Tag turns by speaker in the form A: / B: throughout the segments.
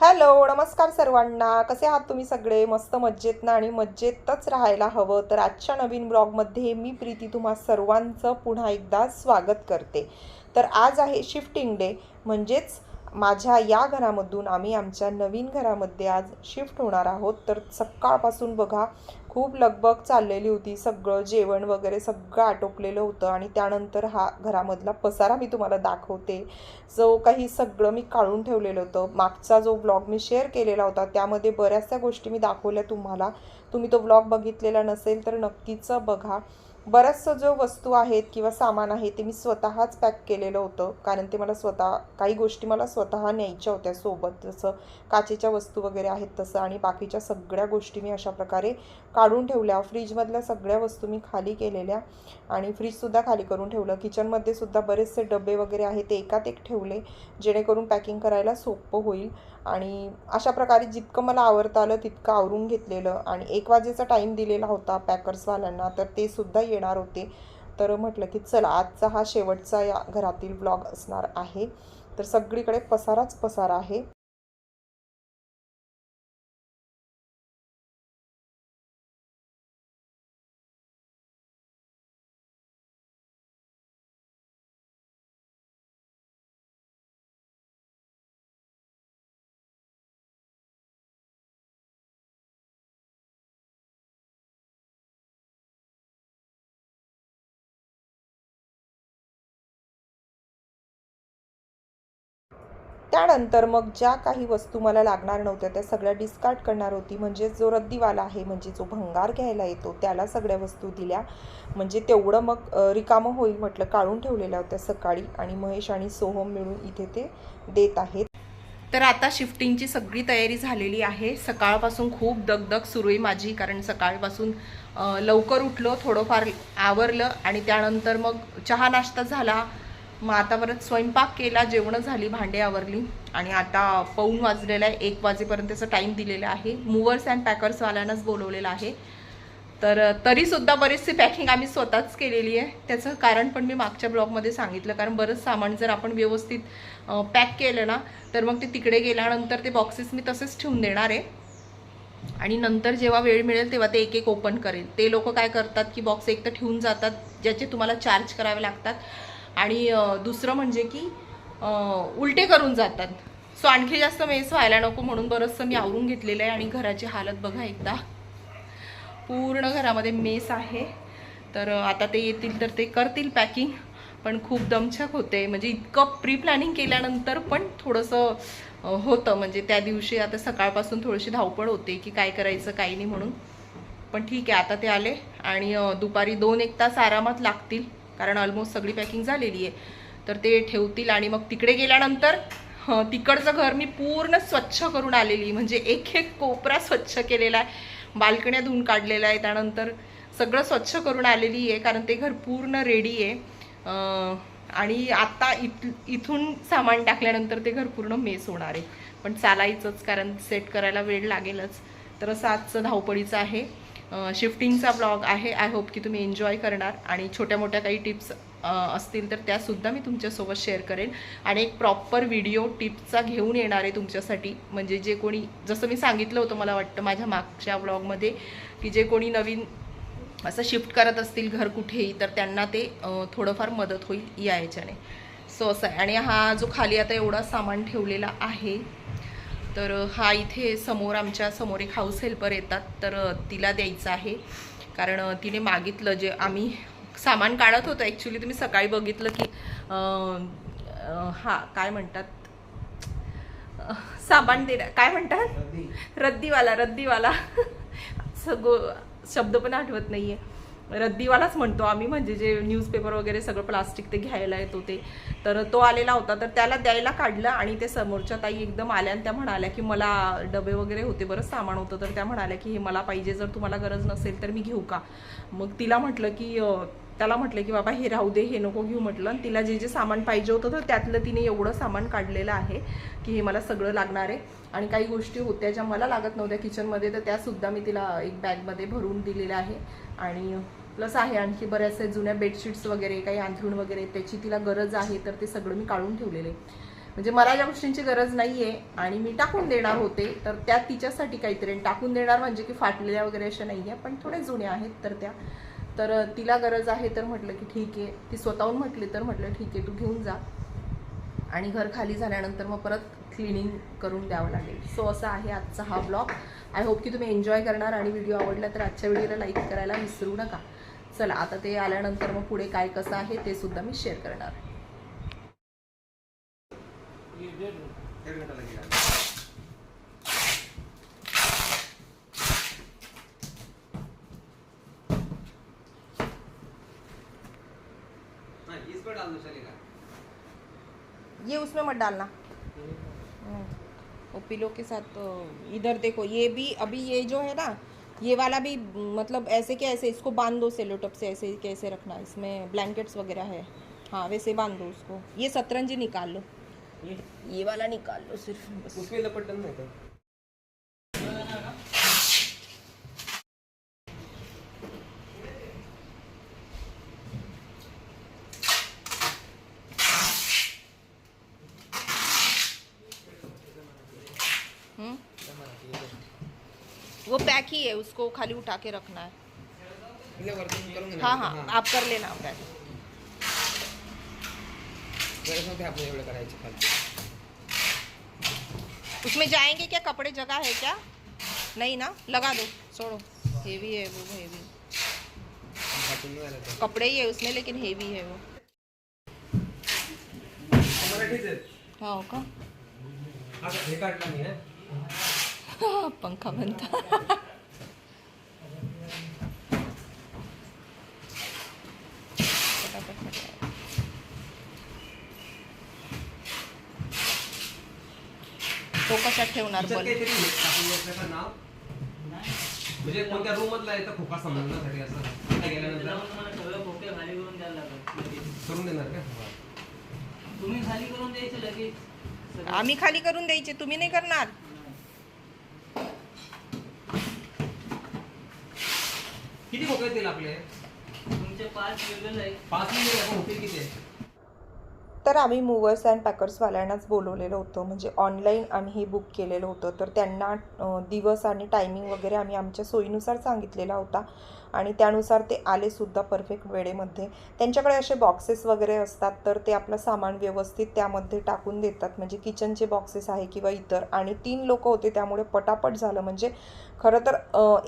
A: Hello नमस्कार सर्वांना. कसे आहात तुम्ही सगळे? मस्त मज्जेत ना आणि मज्जेतच राहायला हवं. तर आजच्या नवीन ब्लॉगमध्ये मी प्रीती तुम्हा सर्वांचं पुन्हा एकदा स्वागत करते. तर आज आहे शिफ्टिंग डे. म्हणजेच माझ्या या घरामधून आम्ही आमच्या नवीन घरामध्ये आज शिफ्ट होणार आहोत. तर सकाळपासून बघा खूप लगबग चाललेली होती सगळं जेवण वगैरे सगळं आटोपलेलं होतं आणि त्यानंतर हा घरामधला पसारा मी तुम्हाला दाखवते. जो काही सगळं मी काढून ठेवलेलं होतं. मागचा जो ब्लॉग मी शेअर केलेला होता त्यामध्ये बऱ्याचशा गोष्टी मी दाखवल्या तुम्हाला. तुम्ही तो ब्लॉग बघितलेला नसेल तर नक्कीच बघा. बरंचसं जो वस्तू आहेत किंवा सामान आहे ते मी स्वतःच पॅक केलेलं होतं. कारण ते मला स्वतः काही गोष्टी मला स्वतः न्यायच्या होत्या सोबत. जसं काचेच्या वस्तू वगैरे आहेत तसं आणि बाकीच्या सगळ्या गोष्टी मी अशा प्रकारे काढून ठेवल्या. फ्रीजमधल्या सगळ्या वस्तू मी खाली केलेल्या आणि फ्रीजसुद्धा खाली करून ठेवलं. किचनमध्ये सुद्धा बरेचसे डबे वगैरे आहेत ते एकात एक ठेवले जेणेकरून पॅकिंग करायला सोपं होईल. आणि अशा प्रकारे जितकं मला आवडता आलं तितकं आवरून घेतलेलं. आणि एक वाजेचा टाईम दिलेला होता पॅकर्सवाल्यांना तर ते सुद्धा येणार होते. तर म्हटलं की चला आजचा हा शेवटचा या घरातील ब्लॉग असणार आहे. तर सगळीकडे पसाराच पसारा आहे. त्यानंतर मग ज्या काही वस्तू मला लागणार नव्हत्या त्या सगळ्या डिस्कार्ड करणार होती. म्हणजे जो रद्दीवाला आहे म्हणजे जो भंगार घ्यायला येतो त्याला सगळ्या वस्तू दिल्या. म्हणजे तेवढं मग रिकामं होईल म्हटलं काढून ठेवलेल्या होत्या सकाळी. आणि महेश आणि सोहम मिळून इथे ते देत आहेत. तर आता शिफ्टिंगची सगळी तयारी झालेली आहे. सकाळपासून खूप दगदग सुरू आहे माझी कारण सकाळपासून लवकर उठलो थोडंफार आवरलं. आणि त्यानंतर मग चहा नाश्ता झाला. मग आता परत स्वयंपाक केला जेवणं झाली भांडे आवरली आणि आता पाऊन वाजलेला आहे एक वाजेपर्यंतचा टाईम दिलेला आहे. मूवर्स अँड पॅकर्सवाल्यांनाच बोलवलेलं आहे. तर तरीसुद्धा बरीचशी पॅकिंग आम्ही स्वतःच केलेली आहे. त्याचं कारण पण मी मागच्या ब्लॉगमध्ये सांगितलं कारण बरंच सामान जर आपण व्यवस्थित पॅक केलं ना तर मग ते तिकडे गेल्यानंतर ते बॉक्सेस मी तसेच ठेवून देणार आहे. आणि नंतर जेव्हा वेळ मिळेल तेव्हा ते एक एक ओपन करेल. ते लोक काय करतात की बॉक्स एक तर ठेवून जातात ज्याचे तुम्हाला चार्ज करावे लागतात. आणि दुसरं म्हणजे की उलटे करून जातात. सो आणखी जास्त मेस व्हायला नको म्हणून बरंचसं मी आवरून घेतलेलं आहे आणि घराची हालत बघा एकदा. पूर्ण घरामध्ये मेस आहे. तर आता ते येतील तर ते करतील पॅकिंग पण खूप दमछाक होते. म्हणजे इतकं प्री प्लॅनिंग केल्यानंतर पण थोडंसं होतं. म्हणजे त्या दिवशी आता सकाळपासून थोडीशी धावपळ होते की काय करायचं काही नाही म्हणून. पण ठीक आहे आता ते आले आणि दुपारी दोन एक तास आरामात लागतील. कारण ऑलमोस्ट सगळी पॅकिंग झालेली आहे. तर ते ठेवतील आणि मग तिकडे गेल्यानंतर तिकडचं घर मी पूर्ण स्वच्छ करून आलेली म्हणजे एक एक कोपरा स्वच्छ केलेला आहे. बाल्कण्या धुवून काढलेल्या आहे त्यानंतर सगळं स्वच्छ करून आलेली आहे कारण ते घर पूर्ण रेडी आहे. आणि आता इथ इथून सामान टाकल्यानंतर ते घर पूर्ण मेस होणार आहे. पण चालायचंच कारण सेट करायला वेळ लागेलच. तर असं आजचं धावपळीचं आहे. शिफ्टिंगचा ब्लॉग आहे. आय होप की तुम्ही एन्जॉय करणार. आणि छोट्या मोठ्या काही टिप्स असतील तर त्यासुद्धा मी तुमच्यासोबत शेअर करेन. आणि एक प्रॉपर व्हिडिओ टिप्सचा घेऊन येणार आहे तुमच्यासाठी. म्हणजे जे कोणी जसं मी सांगितलं होतं मला वाटतं माझ्या मागच्या ब्लॉगमध्ये की जे कोणी नवीन असं शिफ्ट करत असतील घर कुठेही तर त्यांना ते थोडंफार मदत होईल या याच्याने. सो असं आहे. आणि हा जो खाली आता एवढा सामान ठेवलेला आहे तर हा इथे समोर आमच्यासमोर एक हाऊस हेल्पर येतात तर तिला द्यायचं आहे. कारण तिने मागितलं जे आम्ही सामान काढत होतो. ॲक्च्युली तुम्ही सकाळी बघितलं की हा काय म्हणतात? सामान दे काय म्हणतात? रद्दीवाला रद्दीवाला. सगळं शब्द पण आठवत नाहीये. रद्दीवालाच म्हणतो आम्ही म्हणजे जे न्यूजपेपर वगैरे सगळं प्लास्टिक ते घ्यायला येतो ते. तर तो आलेला होता तर त्याला द्यायला काढलं आणि ते समोरच्या ताई एकदम आल्या आणि त्या म्हणाल्या की मला डबे वगैरे होते बरंच सामान होतं तर त्या म्हणाल्या की हे मला पाहिजे जर तुम्हाला गरज नसेल तर मी घेऊ का? मग तिला म्हटलं की त्याला म्हटलं की बाबा हे राहू दे हे नको घेऊ म्हटलं. आणि तिला जे जे सामान पाहिजे होतं तर त्यातलं तिने एवढं सामान काढलेलं आहे की हे मला सगळं लागणार आहे. आणि काही गोष्टी होत्या ज्या मला लागत नव्हत्या किचनमध्ये तर त्यासुद्धा मी तिला एक बॅगमध्ये भरून दिलेल्या आहे. आणि प्लस आहे आणखी बऱ्याचशा जुन्या बेडशीट्स वगैरे काही अंथरूण वगैरे त्याची तिला गरज आहे तर ते सगळं मी काढून ठेवलेले म्हणजे मला ज्या गोष्टींची गरज नाही आहे आणि मी टाकून देणार होते तर त्या तिच्यासाठी काहीतरी. टाकून देणार म्हणजे की फाटलेल्या वगैरे अशा नाही आहे पण थोड्या जुन्या आहेत तर त्या तर तिला गरज आहे तर म्हटलं की ठीक आहे. ती स्वतःहून म्हटली तर म्हटलं ठीक आहे तू घेऊन जा. आणि घर खाली झाल्यानंतर मग परत क्लिनिंग करून द्यावं लागेल. सो असा आहे आजचा हा ब्लॉग आय होप की तुम्ही एन्जॉय करणार आणि व्हिडिओ आवडला तर आजच्या व्हिडिओला लाईक करायला विसरू नका. चला आता ते आल्यानंतर मग पुढे काय कसं आहे ते सुद्धा मी शेअर करणार. उसमें मत डालना। हम्म, वो पिलो के साथ तो इधर देखो ये भी अभी ये जो है ना ये वाला भी मतलब ऐसे के ऐसे इसको बाँध दो सेलोटप से ऐसे कैसे रखना। इसमें ब्लैंकेट्स वगैरह है। हाँ वैसे बाँध दो उसको। ये सतरंजी निकाल लो। ये? वाला निकाल लो सिर्फ़।
B: उसमें लपट डालना तर
A: वो पैक ही है उसको खाली उठा के रखना है। हाँ
B: का?
A: हाँ आप कर लेना पैक। उसमें जाएँगे क्या? कपड़े जगह है क्या? नहीं ना? लगा दो छोड़ो। हेवी है वो हेवी. कपड़े ही है उसमें लेकिन हेवी है वो. हाँ। का?
B: हे हं.
A: पंखा फटाफट. तो कशात ठेवणार
B: म्हणजे कोणत्या रूम मधला तर खोका समजण्यासाठी असं तिथे गेल्यानंतर
C: सगळं खोके खाली करून द्यायला लागत लगेच
B: करून देणार का
C: तुम्ही खाली करून द्यायचं लगेच.
A: आम्ही खाली करून द्यायचे तुम्ही नाही करणार
B: खोके येतील आपले.
C: तुमचे पाच आहे
B: पाच आपण होतील किती? आहे?
A: तर आम्ही मूवर्स अँड पॅकर्सवाल्यांनाच बोलवलेलं होतं. म्हणजे ऑनलाईन आम्ही हे बुक केलेलं होतं. तर त्यांना दिवस आणि टायमिंग वगैरे आम्ही आमच्या सोयीनुसार सांगितलेला होता. आणि त्यानुसार ते आलेसुद्धा परफेक्ट वेळेमध्ये. त्यांच्याकडे असे बॉक्सेस वगैरे असतात तर ते आपलं सामान व्यवस्थित त्यामध्ये टाकून देतात. म्हणजे किचनचे बॉक्सेस आहे किंवा इतर. आणि तीन लोक होते त्यामुळे पटापट झालं. म्हणजे खरं तर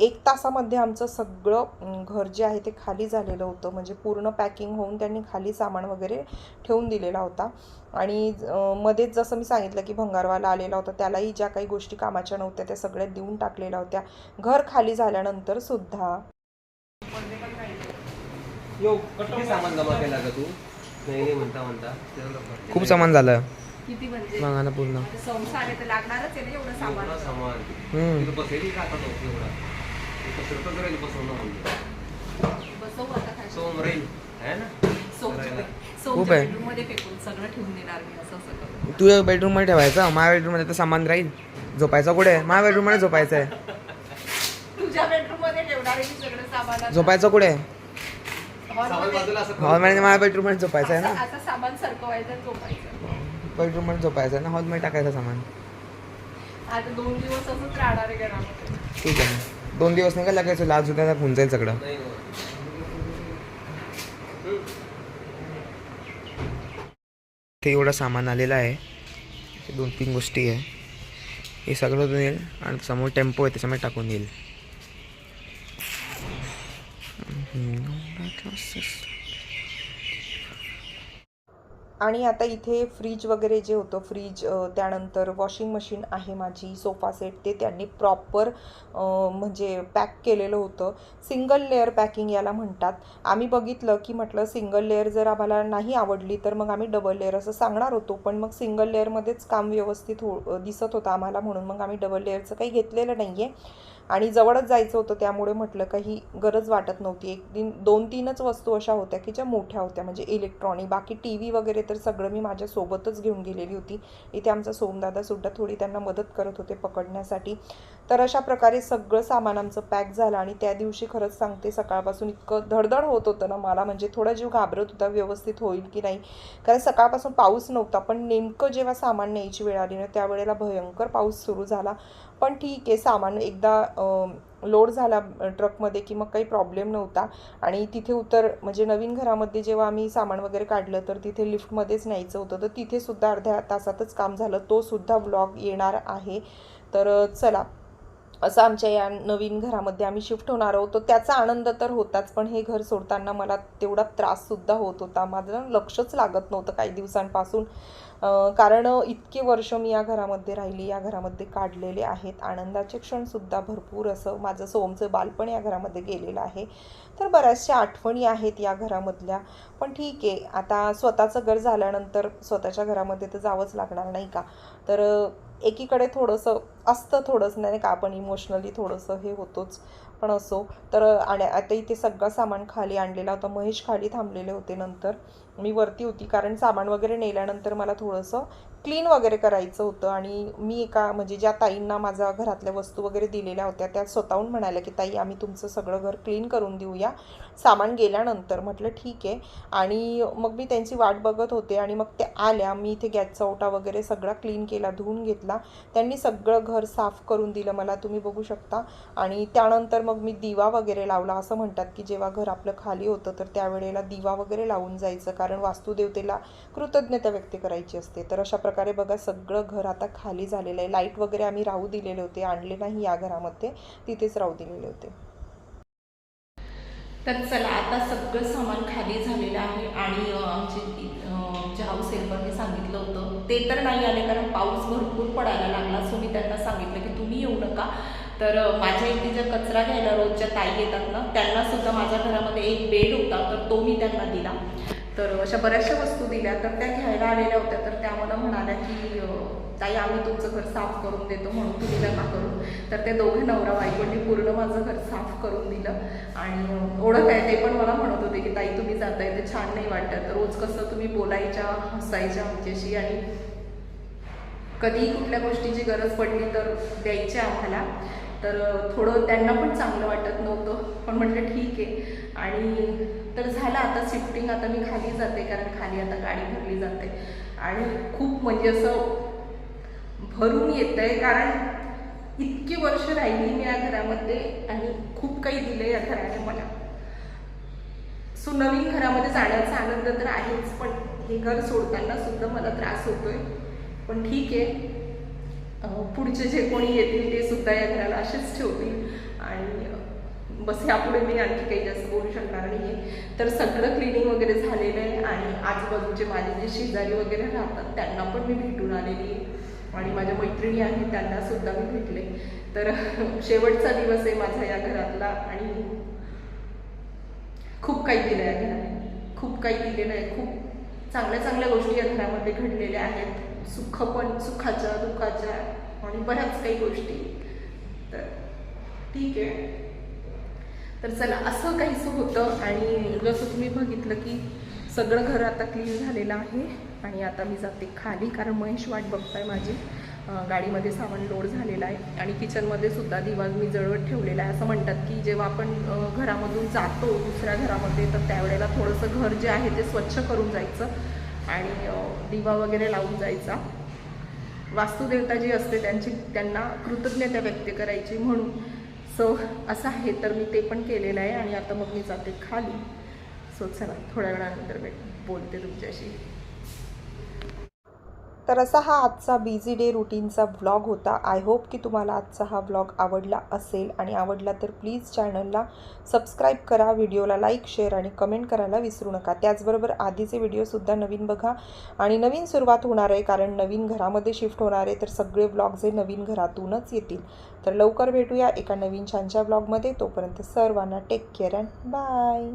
A: एक तासामध्ये आमचं सगळं घर जे आहे ते खाली झालेलं होतं. म्हणजे पूर्ण पॅकिंग होऊन त्यांनी खाली सामान वगैरे ठेवून दिलेला होता. आणि मध्येच जसं मी सांगितलं की भंगारवाला आलेला होता त्यालाही ज्या काही गोष्टी कामाच्या नव्हत्या त्या सगळ्या देऊन टाकलेल्या होत्या. घर खाली झाल्यानंतर सुद्धा.
B: यो किती सामान जमा केला का तू? नाही नाही म्हणता म्हणता. तेवढं
D: खूप सामान झालं.
A: किती म्हणजे?
D: ना पूर्ण.
A: संसार आहे तर लागणारच आहे ना एवढं सामान.
B: एवढं सामान.
D: हम्म.
B: तिथं बसेल का आता तो एवढा? इथं फिरतच राहील बसवणं म्हणजे
A: बसवू आता काय?
B: सोम राहील. है ना.
D: खूप आहे.
A: बेडरूममध्ये फेकून सगळं ठेवून देणार मी असं असं करून.
D: तुझ्या बेडरूममध्ये ठेवायचं माझ्या बेडरूममध्ये तर सामान राहील. झोपायचं कुठे? माझ्या बेडरूममध्ये झोपायचं आहे.
A: तुझ्या बेडरूममध्ये ठेवणार आहे मी सगळं सामान
D: झोपायचं कुठे?
A: Hall
B: सामान
A: मध्ये-
B: बाजूला असं
D: हॉलमध्ये माझ्या बेडरूममध्ये झोपायचं आहे ना?
A: असं सामान सरकवायचं झोपायचं.
D: बेडरूममध्ये झोपायचं आहे ना? हॉलमध्ये टाकायचं सामान.
A: आता दोन दिवस असंच राहणार आहे घरामध्ये.
D: ठीक आहे. ना दोन दिवस नाही का लगेच लाज उद्या होऊन जाईल सगळं. ते एवढं सामान आलेलं आहे. हे दोन तीन गोष्टी आहे. हे सगळं होऊन येईल आणि समोर टेम्पो आहे त्याच्यामध्ये टाकून येईल.
A: आणि आता इथे फ्रीज वगैरे जे होतं फ्रीज त्यानंतर वॉशिंग मशीन आहे माझी सोफा सेट ते त्यांनी प्रॉपर म्हणजे पॅक केलेलं होतं. सिंगल लेअर पॅकिंग याला म्हणतात. आम्ही बघितलं की म्हटलं सिंगल लेअर जर आम्हाला नाही आवडली तर मग आम्ही डबल लेअर असं सांगणार होतो. पण मग सिंगल लेअरमध्येच काम व्यवस्थित हो दिसत होतं आम्हाला म्हणून मग आम्ही डबल लेअरचं काही घेतलेलं नाही आहे आणि जवळच जायचं होतं त्यामुळे म्हटलं काही गरज वाटत नव्हती. एक दिन दोन तीनच वस्तू अशा होत्या की ज्या मोठ्या होत्या म्हणजे इलेक्ट्रॉनिक बाकी टी व्ही वगैरे तर सगळं मी माझ्यासोबतच घेऊन गेलेली होती. इथे आमचा सोमदादा सुद्धा थोडी त्यांना मदत करत होते पकडण्यासाठी. तर अशा प्रकारे सगळं सामान आमचं पॅक झालं आणि त्या दिवशी खरंच सांगते सकाळपासून इतकं धडधड होत होतं ना मला. म्हणजे थोडा जीव घाबरत होता व्यवस्थित होईल की नाही. कारण सकाळपासून पाऊस नव्हता पण नेमकं जेव्हा सामान न्यायची वेळ आली ना त्यावेळेला भयंकर पाऊस सुरू झाला. पण ठीक आहे सामान एकदा लोड झाला ट्रकमध्ये की मग काही प्रॉब्लेम नव्हता. आणि तिथे उतर म्हणजे नवीन घरामध्ये जेव्हा आम्ही सामान वगैरे काढलं तर तिथे लिफ्टमध्येच न्यायचं होतं. तर तिथेसुद्धा अर्ध्या तासातच काम झालं. तोसुद्धा व्लॉग येणार आहे. तर चला. असं आमच्या या नवीन घरामध्ये आम्ही शिफ्ट होणार आहोत. त्याचा आनंद तर होताच पण हे घर सोडताना मला तेवढा त्राससुद्धा होत होता. माझं लक्षच लागत नव्हतं काही दिवसांपासून. कारण इतके वर्ष मी या घरामध्ये राहिली या घरामध्ये काढलेले आहेत. आनंदाचे क्षणसुद्धा भरपूर असं माझं सोमचं बालपण या घरामध्ये गेलेलं आहे. तर बऱ्याचशा आठवणी आहेत या घरामधल्या. पण ठीक आहे आता स्वतःचं घर झाल्यानंतर स्वतःच्या घरामध्ये तर जावंच लागणार नाही का? तर एकीकडे थोडंसं असतं थोडंसं नाही का आपण इमोशनली थोडंसं हे होतोच. पण असो तर आणि आता इथे सगळं सामान खाली आणलेला होता महेश खाली थांबलेले होते नंतर. मी वरती होती कारण सामान वगैरे नेल्यानंतर मला थोडंसं क्लीन वगैरे करायचं होतं आणि मी एका म्हणजे ज्या ताईंना माझ्या घरातल्या वस्तू वगैरे दिलेल्या होत्या त्या स्वतःहून म्हणाल्या की ताई आम्ही तुमचं सगळं घर क्लीन करून देऊया. सामान गेल्यानंतर. म्हटलं ठीक आहे. आणि मग मी त्यांची वाट बघत होते आणि मग ते आल्या. मी इथे गॅसचा ओटा वगैरे सगळा क्लीन केला धुवून घेतला. त्यांनी सगळं घर साफ करून दिलं मला तुम्ही बघू शकता. आणि त्यानंतर मग मी दिवा वगैरे लावला. असं म्हणतात की जेव्हा घर आपलं खाली होतं तर त्यावेळेला दिवा वगैरे लावून जायचं. कारण वास्तुदेवतेला कृतज्ञता व्यक्त करायची असते. तर अशा प्रकारे बघा सगळं घर आता खाली झालेलं आहे. लाइट वगैरे आम्ही राहू दिलेले होते. आणले नाही या घरामध्ये. तिथेच राहू दिलेले होते.
E: तर चला आता सगळं सामान खाली झालेलं आहे आणि अं, आमचे जे हाऊस हेल्परने सांगितलं होतं. ते तर नाही आले कारण पाऊस भरपूर पडायला लागला. सो मी त्यांना सांगितलं की तुम्ही येऊ नका. तर माझ्या इथे ज्या कचरा घ्यायला रोजच्या ताई येतात ना त्यांना सुद्धा माझ्या घरामध्ये एक बेड होता. तर तो मी त्यांना दिला. तर अशा बऱ्याचशा वस्तू दिल्या. तर त्या घ्यायला आलेल्या होत्या. तर त्या मला म्हणाल्या की ताई आम्ही तुमचं घर साफ करून देतो म्हणून तुम्ही नका करू. तर ते दोघे नवरा बायकोंनी पूर्ण माझं घर साफ करून दिलं. आणि ओळख आहे ते पण मला म्हणत होते की ताई तुम्ही जाताय ते छान नाही वाटत. रोज कसं तुम्ही बोलायच्या हसायच्या आमच्याशी आणि कधीही कुठल्या गोष्टीची गरज पडली तर द्यायची आम्हाला. तर थोडं त्यांना पण चांगलं वाटत नव्हतं. पण म्हटलं ठीक आहे. आणि तर झालं आता शिफ्टिंग आता मी खाली जाते कारण खाली आता गाडी भरली जाते. आणि खूप म्हणजे असं भरून येत आहे कारण इतकी वर्ष राहिली मी या घरामध्ये आणि खूप काही दिलं या घराने मला. सो नवीन घरामध्ये जाण्याचा आनंद तर आहेच पण हे घर सोडताना सुद्धा मला त्रास होतोय. पण ठीक आहे. पुढचे जे कोणी येतील ते सुद्धा या घराला असेच ठेवतील. आणि बस यापुढे मी आणखी काही जास्त बोलू शकणार नाही तर सगळं क्लिनिंग वगैरे झालेलं आहे आणि आजूबाजूचे माझे जे शेजारी वगैरे राहतात त्यांना पण मी भेटून आलेली आहे. आणि माझ्या मैत्रिणी आहेत त्यांना सुद्धा मी भेटले. तर शेवटचा दिवस आहे माझा या घरातला आणि खूप काही दिलं आहे घराने. खूप काही दिलेलं आहे. खूप चांगल्या चांगल्या गोष्टी या घरामध्ये घडलेल्या आहेत. सुख पण सुखाच्या दुःखाच्या आणि बऱ्याच काही गोष्टी. तर ठीक आहे. तर चला असं काहीसं होतं आणि जसं तुम्ही बघितलं की सगळं घर आता क्लीन झालेलं आहे आणि आता मी जाते खाली कारण महेश वाट बघताय माझी. गाडीमध्ये सामान लोड झालेलं आहे आणि किचनमध्ये सुद्धा दिवा मी जळवत ठेवलेला आहे. असं म्हणतात की जेव्हा आपण घरामधून जातो दुसऱ्या घरामध्ये तर त्यावेळेला थोडंसं घर जे आहे ते स्वच्छ करून जायचं. आणि दिवा वगैरे लावून जायचा. वास्तुदेवता जी असते त्यांची त्यांना कृतज्ञता व्यक्त करायची म्हणून. सो असं आहे तर मी ते पण केलेलं आहे आणि आता मग मी जाते खाली. सो चला थोड्या वेळानंतर भेट बोलते तुमच्याशी.
A: तर असा हा आजचा बिझी डे रुटीनचा व्लॉग होता. आय होप की तुम्हाला आजचा हा व्लॉग आवडला असेल आणि आवडला तर प्लीज चॅनलला सबस्क्राईब करा व्हिडिओला लाईक शेअर आणि कमेंट करायला विसरू नका. त्याचबरोबर आधीचे व्हिडिओसुद्धा नवीन बघा आणि नवीन सुरुवात होणार आहे कारण नवीन घरामध्ये शिफ्ट होणार आहे तर सगळे ब्लॉग्स हे नवीन घरातूनच येतील. तर लवकर भेटूया एका नवीन छानच्या ब्लॉगमध्ये तोपर्यंत सर्वांना टेक केअर अँड बाय